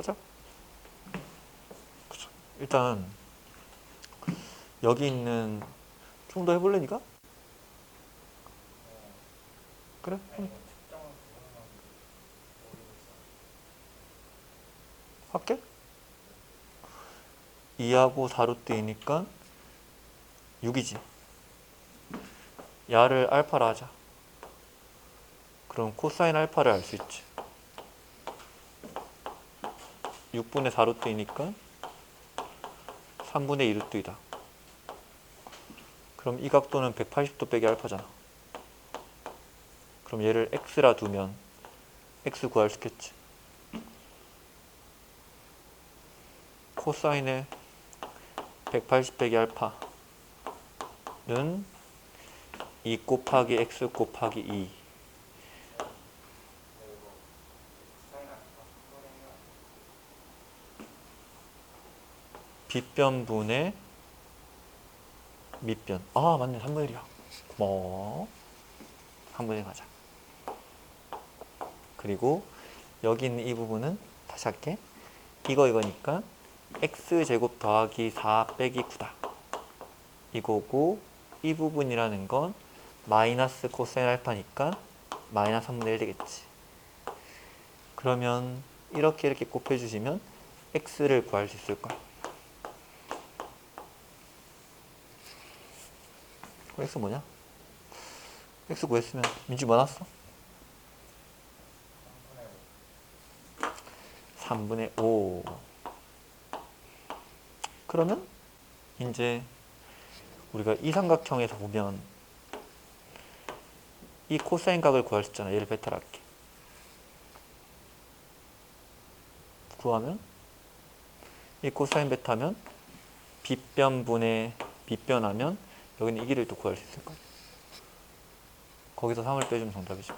하자. 그죠. 일단 여기 있는 좀 더 해볼래니까? 그래? 응. 할게. 2하고 4루트이니까 6이지. 야를 알파라 하자. 그럼 코사인 알파를 알 수 있지. 6분의 4루트이니까 3분의 2루트이다. 그럼 이 각도는 180도 빼기 알파잖아. 그럼 얘를 x라 두면 x 구할 수 있겠지. 코사인의 180 빼기 알파는 2 곱하기 x 곱하기 2 빗변분의 밑변. 아 맞네. 3분의 1이야. 고마워. 3분의 1 가자. 그리고 여기 있는 이 부분은 다시 할게. 이거 이거니까 x제곱 더하기 4 빼기 9다. 이거고 이 부분이라는 건 마이너스 코사인 알파니까 마이너스 3분의 1 되겠지. 그러면 이렇게 이렇게 곱해주시면 x를 구할 수 있을 거야 그럼 x 뭐냐? x 구했으면 민주 뭐 나왔어? 3분의 5 그러면 이제 우리가 이 삼각형에서 보면 이 코사인 각을 구할 수 있잖아 얘를 베타로 할게 구하면 이 코사인 베타면 빗변분의 빗변하면 여기는 이 길을 또 구할 수 있을 거야 거기서 3을 빼주면 정답이지